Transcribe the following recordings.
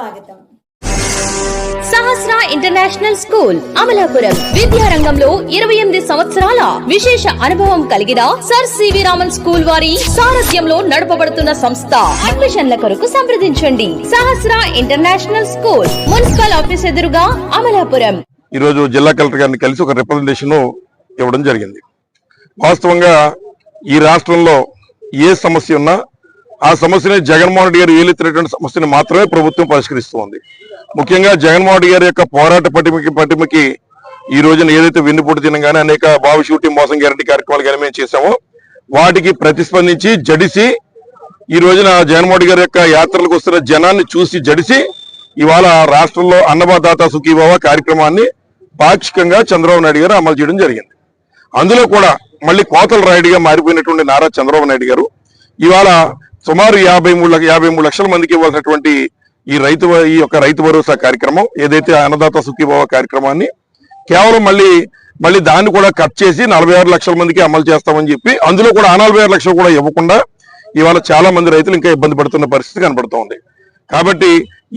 స్వాగతం. Sahasra international school Amalapuram. విద్యారంగంలో ఇరవై ఎనిమిది సంవత్సరాల విశేష అనుభవం కలిగిన సర్ సివి రామన్ స్కూల్ వారి సారథ్యంలో నడపబడుతున్న సంస్థ. అడ్మిషన్ల కొరకు సంప్రదించండి. Sahasra international school municipal office ఎదురుగా అమలాపురం. ఈరోజు జిల్లా కలెక్టర్ గారిని కలిసి ఒక రిప్రజెంటేషన్ ఇవ్వడం జరిగింది. వాస్తవంగా ఈ రాష్ట్రంలో ఏ సమస్య ఉన్నా ఆ సమస్యని జగన్మోహన్ రెడ్డి గారు ఏలెత్తినటువంటి సమస్యని మాత్రమే ప్రభుత్వం పరిష్కరిస్తోంది. ముఖ్యంగా జగన్మోహన్ రెడ్డి గారి యొక్క పోరాట పటిమకి పటిమకి ఈ రోజున ఏదైతే వెన్నుపోటు తినం కానీ అనేక బావి షూటింగ్ మోసం గ్యారంటీ కార్యక్రమాలు కానీ మేము చేశామో వాటికి ప్రతిస్పందించి జడిసి ఈ రోజున జగన్మోహన్ రెడ్డి గారి యొక్క యాత్రలకు వస్తున్న జనాన్ని చూసి జడిసి ఇవాళ రాష్ట్రంలో అన్నదాత సుఖీభావ కార్యక్రమాన్ని పాక్షికంగా చంద్రబాబు నాయుడు గారు అమలు చేయడం జరిగింది. అందులో కూడా మళ్ళీ కోతల రాయుడిగా మారిపోయినటువంటి నారా చంద్రబాబు నాయుడు గారు ఇవాళ సుమారు యాభై మూడు లక్ష- యాభై మూడు లక్షల మందికి ఇవ్వాల్సినటువంటి ఈ రైతు ఈ యొక్క రైతు భరోసా కార్యక్రమం ఏదైతే అన్నదాత సుఖీభావ కార్యక్రమాన్ని కేవలం మళ్ళీ మళ్ళీ దాన్ని కూడా కట్ చేసి నలభై ఆరు లక్షల మందికి అమలు చేస్తామని చెప్పి అందులో కూడా ఆ నలభై ఆరు లక్షలు కూడా ఇవ్వకుండా ఇవాళ చాలా మంది రైతులు ఇంకా ఇబ్బంది పడుతున్న పరిస్థితి కనబడుతూ ఉంది. కాబట్టి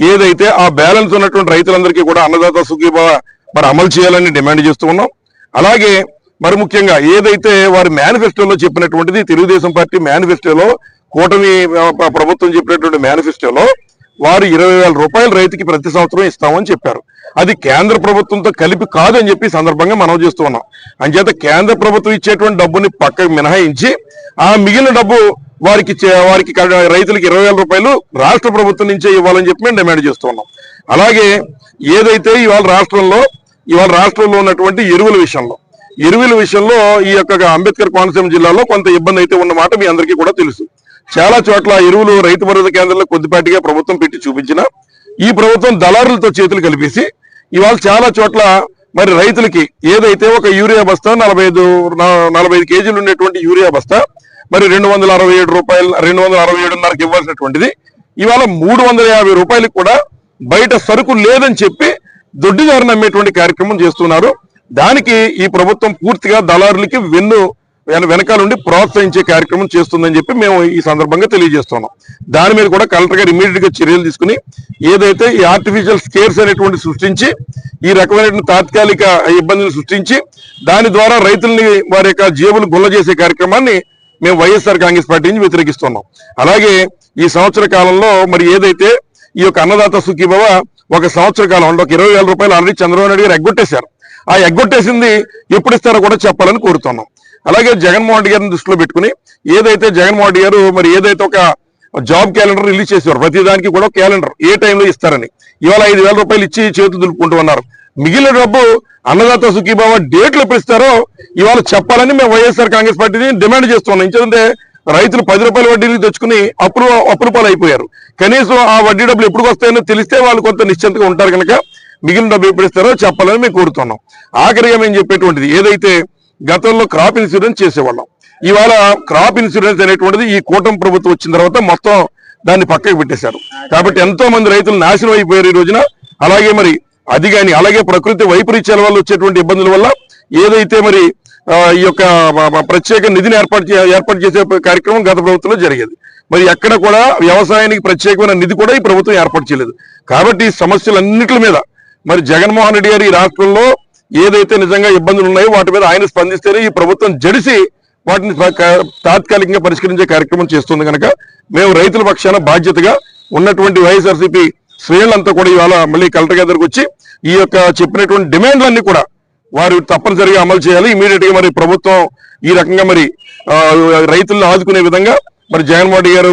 ఏదైతే ఆ బ్యాలెన్స్ ఉన్నటువంటి రైతులందరికీ కూడా అన్నదాత సుఖీభావ మరి అమలు చేయాలని డిమాండ్ చేస్తూ ఉన్నాం. అలాగే మరి ముఖ్యంగా ఏదైతే వారి మేనిఫెస్టోలో చెప్పినటువంటిది తెలుగుదేశం పార్టీ మేనిఫెస్టోలో కూటమి ప్రభుత్వం చెప్పినటువంటి మేనిఫెస్టోలో వారు ఇరవై వేల రూపాయలు రైతుకి ప్రతి సంవత్సరం ఇస్తామని చెప్పారు. అది కేంద్ర ప్రభుత్వంతో కలిపి కాదని చెప్పి సందర్భంగా మనం చేస్తూ ఉన్నాం. అంచేత కేంద్ర ప్రభుత్వం ఇచ్చేటువంటి డబ్బుని పక్కకు మినహాయించి ఆ మిగిలిన డబ్బు వారికి వారికి రైతులకు ఇరవై వేల రూపాయలు రాష్ట్ర ప్రభుత్వం నుంచే ఇవ్వాలని చెప్పి మేము డిమాండ్ చేస్తూ ఉన్నాం. అలాగే ఏదైతే ఇవాళ రాష్ట్రంలో ఇవాళ రాష్ట్రంలో ఉన్నటువంటి ఎరువుల విషయంలో ఎరువుల విషయంలో ఈ యొక్క అంబేద్కర్ కోనసీమ జిల్లాలో కొంత ఇబ్బంది అయితే ఉన్నమాట మీ అందరికీ కూడా తెలుసు. చాలా చోట్ల ఎరువులు రైతు భరోసా కేంద్రాల్లో కొద్దిపాటిగా ప్రభుత్వం పెట్టి చూపించిన ఈ ప్రభుత్వం దళారులతో చేతులు కలిపేసి ఇవాళ చాలా చోట్ల మరి రైతులకి ఏదైతే ఒక యూరియా బస్తా నలభై ఐదు నలభై ఐదు కేజీలు ఉండేటువంటి యూరియా బస్తా మరి రెండు వందల అరవై ఏడు రూపాయలు రెండు వందల అరవై ఏడున్నరకు ఇవ్వాల్సినటువంటిది. ఇవాళ మూడు వందల యాభై రూపాయలకు కూడా బయట సరుకు లేదని చెప్పి దొడ్డిదారిని అమ్మేటువంటి కార్యక్రమం చేస్తున్నారు. దానికి ఈ ప్రభుత్వం పూర్తిగా దళారులకి వెన్ను వెనకాల నుండి ప్రోత్సహించే కార్యక్రమం చేస్తుందని చెప్పి మేము ఈ సందర్భంగా తెలియజేస్తున్నాం. దాని మీద కూడా కలెక్టర్ గారు ఇమీడియట్గా చర్యలు తీసుకుని ఏదైతే ఈ ఆర్టిఫిషియల్ స్కేర్స్ అనేటువంటి సృష్టించి ఈ రకమైనటువంటి తాత్కాలిక ఇబ్బందిని సృష్టించి దాని ద్వారా రైతుల్ని వారి యొక్క జేబులు గుల్ల చేసే కార్యక్రమాన్ని మేము వైఎస్ఆర్ కాంగ్రెస్ పార్టీ నుంచి వ్యతిరేకిస్తున్నాం. అలాగే ఈ సంవత్సర కాలంలో మరి ఏదైతే ఈ యొక్క అన్నదాత సుఖీభవ ఒక సంవత్సర కాలం అంటే ఒక ఇరవై వేల రూపాయలు ఆల్రెడీ చంద్రబాబు నాయుడు గారు ఎగ్గొట్టేశారు. ఆ ఎగ్గొట్టేసింది ఎప్పుడు ఇస్తారో కూడా చెప్పాలని కోరుతున్నాం. అలాగే జగన్మోహన్ రెడ్డి గారిని దృష్టిలో పెట్టుకుని ఏదైతే జగన్మోహన్ రెడ్డి గారు మరి ఏదైతే ఒక జాబ్ క్యాలెండర్ రిలీజ్ చేశారు ప్రతి దానికి కూడా క్యాలెండర్ ఏ టైంలో ఇస్తారని ఇవాళ ఐదు వేల రూపాయలు ఇచ్చి చేతులు దులుపుకుంటూ ఉన్నారు. మిగిలిన డబ్బు అన్నదాత సుఖీభావ డేట్లు ఎప్పుడు ఇస్తారో ఇవాళ చెప్పాలని మేము వైఎస్ఆర్ కాంగ్రెస్ పార్టీని డిమాండ్ చేస్తున్నాం. ఎందుకంటే రైతులు పది రూపాయల వడ్డీలు తెచ్చుకుని అప్పులు అప్పుల పాలు అయిపోయారు కనీసం ఆ వడ్డీ డబ్బులు ఎప్పుడు వస్తాయో తెలిస్తే వాళ్ళు కొంత నిశ్చింతగా ఉంటారు కనుక మిగిలిన డబ్బు ఎప్పుడు ఇస్తారో చెప్పాలని మేము కోరుతున్నాం. ఆఖరిగా మేము చెప్పేటువంటిది ఏదైతే గతంలో క్రాప్ ఇన్సూరెన్స్ చేసేవాళ్ళం ఇవాళ క్రాప్ ఇన్సూరెన్స్ అనేటువంటిది ఈ కూటమి ప్రభుత్వం వచ్చిన తర్వాత మొత్తం దాన్ని పక్కకు పెట్టేశారు. కాబట్టి ఎంతో మంది రైతులు నాశనం అయిపోయారు ఈ రోజున. అలాగే మరి అది కానీ అలాగే ప్రకృతి వైపరీత్యాల వల్ల వచ్చేటువంటి ఇబ్బందుల వల్ల ఏదైతే మరి ఈ యొక్క ప్రత్యేక నిధిని ఏర్పాటు చే- ఏర్పాటు చేసే కార్యక్రమం గత ప్రభుత్వంలో జరిగేది. మరి ఎక్కడ కూడా వ్యవసాయానికి ప్రత్యేకమైన నిధి కూడా ఈ ప్రభుత్వం ఏర్పాటు చేయలేదు. కాబట్టి ఈ సమస్యలన్నిటి మీద మరి జగన్మోహన్ రెడ్డి గారు ఈ రాష్ట్రంలో ఏదైతే నిజంగా ఇబ్బందులు ఉన్నాయో వాటి మీద ఆయన స్పందిస్తేనే ఈ ప్రభుత్వం జడిసి వాటిని తాత్కాలికంగా పరిష్కరించే కార్యక్రమం చేస్తుంది కనుక మేము రైతుల పక్షాన బాధ్యతగా ఉన్నటువంటి వైఎస్ఆర్సీపీ శ్రేణులంతా కూడా ఇవాళ మళ్ళీ కలెక్టర్ గారి దగ్గరకు వచ్చి ఈ యొక్క చెప్పినటువంటి డిమాండ్లన్నీ కూడా వారు తప్పనిసరిగా అమలు చేయాలి. ఇమీడియట్గా మరి ప్రభుత్వం ఈ రకంగా మరి రైతులను ఆదుకునే విధంగా మరి జగన్మోహన్ గారు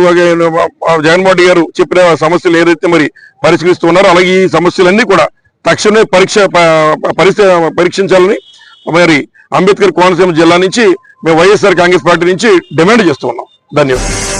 జగన్మోహన్ గారు చెప్పిన సమస్యలు ఏదైతే మరి పరిష్కరిస్తున్నారో అలాగే ఈ సమస్యలన్నీ కూడా తక్షణమే పరీక్ష ప- పరీక్షించాలని మరి అంబేద్కర్ కోనసీమ జిల్లా నుంచి మేము వైఎస్ఆర్ కాంగ్రెస్ పార్టీ నుంచి డిమాండ్ చేస్తూ ఉన్నాం. ధన్యవాదాలు.